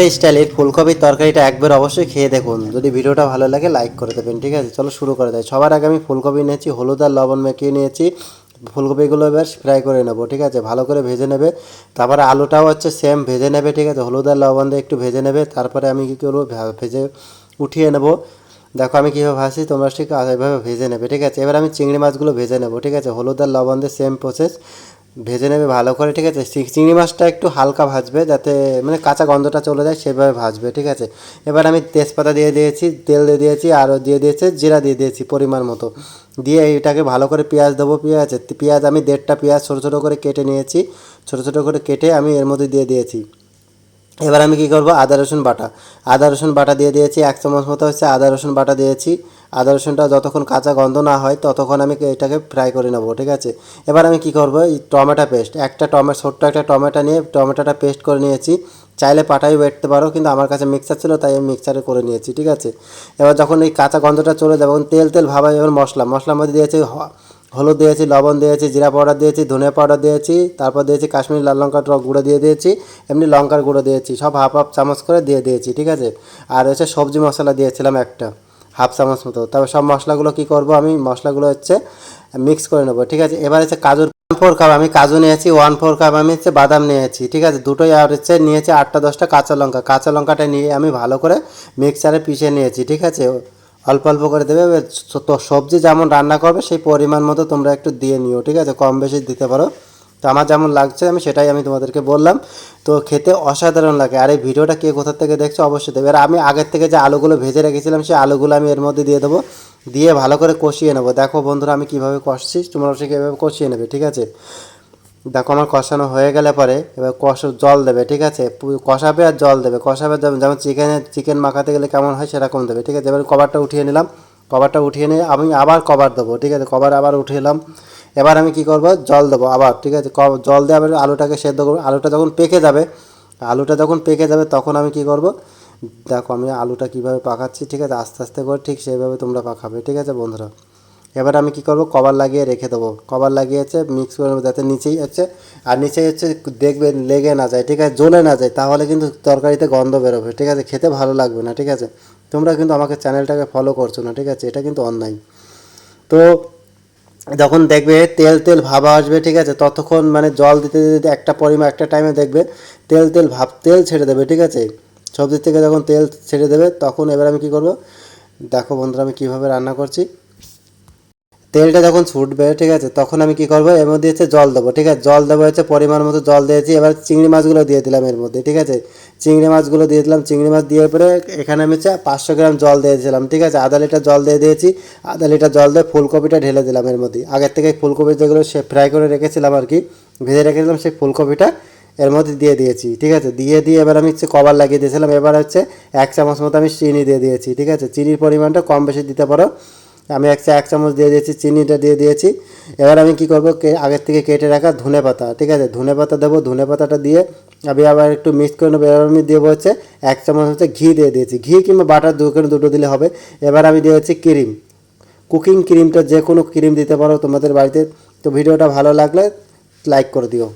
এই স্টাইলের ফুলকপির তরকারিটা একবার অবশ্যই খেয়ে দেখুন। যদি ভিডিওটা ভালো লাগে লাইক করে দেবেন, ঠিক আছে? চলো শুরু করে দেয়। সবার আগে আমি ফুলকপি নিয়েছি, হলুদ আর লবণ মেখে নিয়েছি। ফুলকপিগুলো এবার ফ্রাই করে নেব, ঠিক আছে? ভালো করে ভেজে নেবে। তারপরে আলুটাও হচ্ছে সেম ভেজে নেবে, ঠিক আছে? হলুদ আর লবণ দিয়ে একটু ভেজে নেবে। তারপরে আমি কী করব? ভেজে উঠিয়ে নেব। দেখো আমি কীভাবে ভাসি তোমরা ঠিক এভাবে ভেজে নেবে, ঠিক আছে? এবার আমি চিংড়ি মাছগুলো ভেজে নেব, ঠিক আছে? হলুদ আর লবণ দিয়ে সেম প্রসেস ভেজে নেবে ভালো করে, ঠিক আছে? চিংড়ি মাছটা একটু হালকা ভাজবে যাতে মানে কাঁচা গন্ধটা চলে যায়, সেভাবে ভাজবে, ঠিক আছে? এবার আমি তেজপাতা দিয়ে দিয়েছি, তেল দিয়ে দিয়েছি আরও দিয়ে দিয়েছি জিরা দিয়ে দিয়েছি পরিমাণ মতো। দিয়ে এটাকে ভালো করে পেঁয়াজ দেবো, পেঁয়াজ পেঁয়াজ আমি দেড়টা পেঁয়াজ ছোটো ছোটো করে কেটে নিয়েছি। ছোটো ছোটো করে কেটে আমি এর মধ্যে দিয়ে দিয়েছি। এবার আমি কি করব? আদা, রসুন, বাটা। আদা, রসুন, বাটা দিয়ে দিয়েছি এক চামচ মতো হচ্ছে আদা, রসুন, বাটা দিয়েছি। আদা, রসুনটা যতক্ষণ কাঁচা গন্ধ না হয় ততক্ষণ আমি এটাকে ফ্রাই করে নেব, ঠিক আছে? এবার আমি কি করব? এই টমেটো পেস্ট একটা টমেটো ছোট্ট একটা টমেটো নিয়ে টমেটোটা পেস্ট করে নিয়েছি। চাইলে পাটাই বেটতে পারো, কিন্তু আমার কাছে মিক্সার ছিল, তাই আমি মিক্সারে করে নিয়েছি, ঠিক আছে? এবার যখন এই কাঁচা গন্ধটা চলে যাবে তখন তেল তেল ভাবা, এবার মশলা। মশলার মধ্যে দিয়েছি হলুদ দিয়েছি, লবণ দিয়েছি, জিরা পাউডার দিয়েছি ধনে পাউডার দিয়েছি, তারপর দিয়েছি কাশ্মীরি লাল লঙ্কার র- গুঁড়ো দিয়ে দিয়েছি, এমনি লঙ্কার গুঁড়ো দিয়েছি, সব হাফ হাফ চামচ করে দিয়ে দিয়েছি, ঠিক আছে? আর হচ্ছে সবজি মশলা দিয়েছিলাম একটা হাফ চামচ মতো। তবে সব মশলাগুলো কি করব আমি? মশলাগুলো হচ্ছে মিক্স করে নেব, ঠিক আছে? এবার হচ্ছে কাজুর ওয়ান ফোর কাপ আমি কাজু নিয়েছি ওয়ান ফোর কাপ আমি হচ্ছে বাদাম নিয়েছি, ঠিক আছে? দুটোই আর হচ্ছে নিয়েছি আটটা দশটা কাঁচা লঙ্কা। কাঁচা লঙ্কাটা নিয়ে আমি ভালো করে মিক্সারে পিষে নিয়েছি, ঠিক আছে? অল্প অল্প করে দেবে তো সবজি যেমন রান্না করবে, সেই পরিমাণ মতো তোমরা একটু দিয়ে নিও, ঠিক আছে? কম বেশি দিতে পারো। তো আমার যেমন লাগছে, আমি সেটাই আমি তোমাদেরকে বললাম। তো খেতে অসাধারণ লাগে। আর এই ভিডিওটা কে কোথা থেকে দেখছ অবশ্যই দেবে। আর আমি আগের থেকে যে আলুগুলো ভেজে রেখেছিলাম, সেই আলুগুলো আমি এর মধ্যে দিয়ে দেবো। দিয়ে ভালো করে কষিয়ে নেব। দেখো বন্ধুরা, আমি কীভাবে কষছি, তোমরা সে কীভাবে কষিয়ে নেবে, ঠিক আছে? দেখো আমার কষানো হয়ে গেলে পরে এবার কষ, জল দেবে, ঠিক আছে? কষাবে আর জল দেবে। কষাবে যেমন- চিকেনের চিকেন মাখাতে গেলে কেমন হয় সেরকম দেবে, ঠিক আছে? এবার কভারটা উঠিয়ে নিলাম। কভারটা উঠিয়ে নিয়ে আমি আবার কভার দেবো, ঠিক আছে? কভার আবার উঠিয়ে নিলাম। এবার আমি কি করব? জল দেবো আবার, ঠিক আছে? জল দিয়ে আবার আলুটাকে সেদ্ধ করব। আলুটা যখন পেকে যাবে, আলুটা যখন পেকে যাবে তখন আমি কি করব? দেখো আমি আলুটা কীভাবে পাকাচ্ছি, ঠিক আছে? আস্তে আস্তে করে ঠিক সেইভাবে তোমরা পাকাবে, ঠিক আছে বন্ধুরা? এবার আমি কি করব? কভার লাগিয়ে রেখে দেবো। কভার লাগিয়েছে মিক্স করে যাতে নিচেই হচ্ছে। আর নিচেই হচ্ছে দেখবে, লেগে না যায়, ঠিক আছে? জ্বলে না যায়, তাহলে কিন্তু তরকারিতে গন্ধ বেরোবে, ঠিক আছে? খেতে ভালো লাগবে না, ঠিক আছে? তোমরা কিন্তু আমাকে চ্যানেলটাকে ফলো করছ না, ঠিক আছে? এটা কিন্তু অন্যায়। তো যখন দেখবে তেল তেল ভাব আসবে, ঠিক আছে? ততক্ষণ মানে জল দিতে দিতে একটা পরিমাণ, একটা টাইমে দেখবে তেল তেল ভাব, তেল ছেড়ে দেবে, ঠিক আছে? সবজির থেকে যখন তেল ছেড়ে দেবে, তখন এবার আমি কি করব? দেখো বন্ধুরা, আমি কীভাবে রান্না করছি। তেলটা যখন ছুটবে, ঠিক আছে, তখন আমি কি করব? এর মধ্যে হচ্ছে জল দেবো, ঠিক আছে? জল দেবো, হচ্ছে পরিমাণ মতো জল দিয়েছি। এবার চিংড়ি মাছগুলো দিয়ে দিলাম এর মধ্যে, ঠিক আছে? চিংড়ি মাছগুলো দিয়ে দিলাম। চিংড়ি মাছ দিয়ে পরে এখানে আমি হচ্ছে পাঁচশো গ্রাম জল দিয়ে দিয়েছিলাম, ঠিক আছে? আধা লিটার জল দিয়ে দিয়েছি। আধা লিটার জল দিয়ে ফুলকপিটা ঢেলে দিলাম এর মধ্যে। আগের থেকে ফুলকপি যেগুলো সে ফ্রাই করে রেখেছিলাম আর কি, ভেজে রেখেছিলাম, সেই ফুলকপিটা এর মধ্যে দিয়ে দিয়েছি, ঠিক আছে? দিয়ে দিয়ে এবার আমি হচ্ছে কভার লাগিয়ে দিয়েছিলাম। এবার হচ্ছে এক চামচ মতো আমি চিনি দিয়ে দিয়েছি, ঠিক আছে? চিনির পরিমাণটা কম বেশি দিতে পারো। আমি এক এক চামচ দিয়ে দিয়েছি, চিনিটা দিয়ে দিয়েছি। এবার আমি কি করব আগের থেকে কেটে রাখা ধনে পাতা, ঠিক আছে? ধনে পাতা দেবো, ধনে পাতাটা দিয়ে আমি আবার একটু মিক্স করে নেব। এবার আমি দেবো হচ্ছে এক চামচ হচ্ছে ঘি দিয়ে দিয়েছি। ঘি কিংবা বাটার দুটো দুটো দিলে হবে। এবার আমি দিয়েছি ক্রিম। কুকিং ক্রিমটা যে কোনো ক্রিম দিতে পারো তোমাদের বাড়িতে। তো ভিডিওটা ভালো লাগলে লাইক করে দিও।